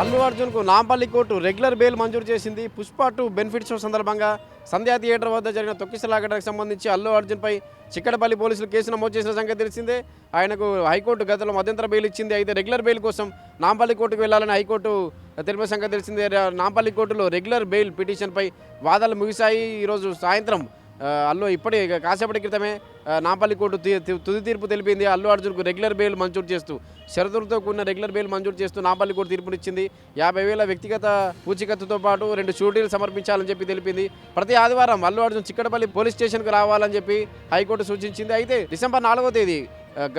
అల్లు అర్జున్కు Nampally court regular bail మంజూరు చేసింది. పుష్ప టూ బెనిఫిట్ షో సందర్భంగా సంధ్యా థియేటర్ వద్ద జరిగిన తొక్కిసలాగడానికి సంబంధించి అల్లు అర్జున్పై చిక్కడపల్లి పోలీసులు కేసు నమోదు చేసిన సంగతి తెలిసిందే. ఆయనకు హైకోర్టు గతంలో మధ్యంతర బెయిల్ ఇచ్చింది. అయితే రెగ్యులర్ బెయిల్ కోసం నాంపల్లి కోర్టుకు వెళ్ళాలని హైకోర్టు తెలిపిన సంగతి తెలిసిందే. నాంపల్లి కోర్టులో రెగ్యులర్ బెయిల్ పిటిషన్పై వాదాలు ముగిశాయి. ఈరోజు సాయంత్రం అల్లు ఇప్పటి కాసేపటి క్రితమే ఆ, నాంపల్లి కోర్టు తుది తీర్పు తెలిపింది. అల్లు అర్జున్కు రెగ్యులర్ బెయిల్ మంజూరు చేస్తూ షరతులతో కూడిన రెగ్యులర్ బెయిల్ మంజూరు చేస్తూ నాంపల్లి కోర్టు తీర్పునిచ్చింది. యాభై వేల వ్యక్తిగత పూచికత్తుతో పాటు రెండు షూటీలు సమర్పించాలని చెప్పి తెలిపింది. ప్రతి ఆదివారం అల్లు అర్జున్ చిక్కడపల్లి పోలీస్ స్టేషన్కు రావాలని చెప్పి హైకోర్టు సూచించింది. అయితే డిసెంబర్ నాలుగో తేదీ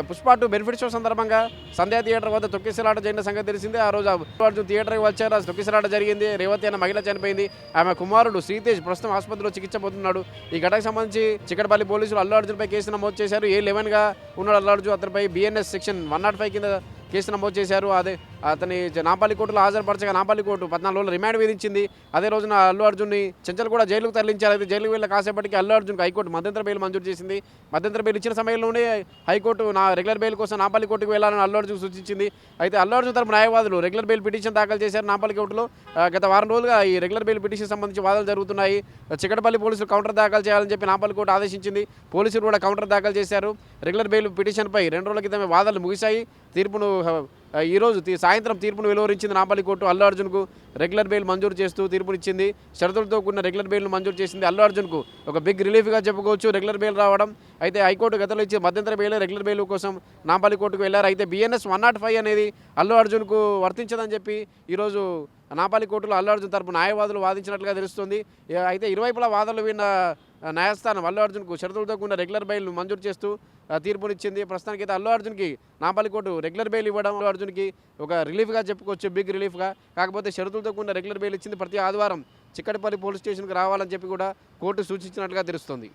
పుష్ప టూ బెనిఫిట్ షో సందర్భంగా సంధ్యా థియేటర్ వద్ద తొక్కిసలాట జరిగిన సంగతి తెలిసిందే. ఆ రోజు అర్జున్ థియేటర్కి వచ్చారు. ఆ తొక్కిసలాట జరిగింది. రేవతి అన్న మహిళ చనిపోయింది. ఆమె కుమారుడు శ్రీతేజ్ ప్రస్తుతం ఆసుపత్రిలో చికిత్స పొందుతున్నాడు. ఈ ఘటనకు సంబంధించి చిక్కడపల్లి పోలీసులు అల్లు అర్జున్పై కేసు నమోదు చేశారు. ఏ లెవెన్గా ఉన్నాడు అల్లు అర్జున్ అతనిపై BNS section one not five కింద కేసు నమోదు చేశారు. అదే అతని నాపల్లి కోర్టులో హాజరుపరచగా నాపల్లి కోర్టు పద్నాలుగు రోజులు రిమాండ్ విధించింది. అదే రోజున అల్లు అర్జున్ని చెంచల్ కూడా జైలుకు తరలించారు. అయితే జైలుకు వెళ్ళిన కాసేపటికి అల్లు అర్జున్కి హైకోర్టు మధ్యంతర బెయిల్ మంజూరు చేసింది. మధ్యంతర బెయిల్ ఇచ్చిన సమయంలోనే హైకోర్టు నా రెగ్యులర్ బెయిల్ కోసం నాపల్లి కోర్టుకు వెళ్ళాలని అల్లు అర్జున్ సూచించింది. అయితే అల్లు అర్జున్ తరపు న్యాయవాదులు రెగ్యులర్ బెయిల్ పిటిషన్ దాఖలు చేశారు నాపల్లి కోర్టులో. గత వారం రోజులుగా ఈ రెగ్యులర్ బెయిల్ పిటిషన్ సంబంధించి వాదనలు జరుగుతున్నాయి. చికటపల్లి పోలీసులు కౌంటర్ దాఖలు చేయాలని చెప్పి నాపల్లి కోర్టు ఆదేశించింది. పోలీసులు కూడా కౌంటర్ దాఖలు చేశారు. రెగ్యులర్ బెయిల్ పిటిషన్పై రెండు రోజుల క్రితమే వాదనలు ముగిశాయి. తీర్పును ఈరోజు సాయంత్రం తీర్పును వెలువరించింది నాంపల్లి కోర్టు అల్లు అర్జున్కు. రెగ్యులర్ బెయిల్ మంజూరు చేస్తూ తీర్పునిచ్చింది. షరతులతో కూడిన రెగ్యులర్ బెయిల్ను మంజూరు చేసింది అల్లు అర్జున్కు. ఒక బిగ్ రిలీఫ్గా చెప్పుకోవచ్చు రెగ్యులర్ బెయిల్ రావడం. అయితే హైకోర్టు గతంలో ఇచ్చే మధ్యంతర బెయిల్ రెగ్యులర్ బెయిల్ కోసం నాంపల్లి కోర్టుకు వెళ్ళారు అయితే బిఎన్ఎస్ వన్ నాట్ ఫైవ్ అనేది అల్లు అర్జున్కు వర్తించదని చెప్పి ఈరోజు నాపాలి కోర్టులో అల్లు అర్జున్ తరపు న్యాయవాదులు వాదించినట్లుగా తెలుస్తుంది. అయితే ఇరువైపులా వాదనలు విన్న న్యాయస్థానం అల్లు అర్జున్కు షరతులతో కూడిన రెగ్యులర్ బెయిల్ మంజూరు చేస్తూ తీర్పునిచ్చింది. ప్రస్తుతానికి అయితే అల్లు అర్జున్కి నాంపల్లి కోర్టు రెగ్యులర్ బెయిల్ ఇవ్వడం అల్లు అర్జున్కి ఒక రిలీఫ్గా చెప్పుకోవచ్చు బిగ్ రిలీఫ్గా. కాకపోతే షరతులతో కూడిన రెగ్యులర్ బెయిల్ ఇచ్చింది ప్రతి ఆదివారం చిక్కడపల్లి పోలీస్ స్టేషన్కి రావాలని చెప్పి కూడా కోర్టు సూచించినట్లుగా తెలుస్తుంది.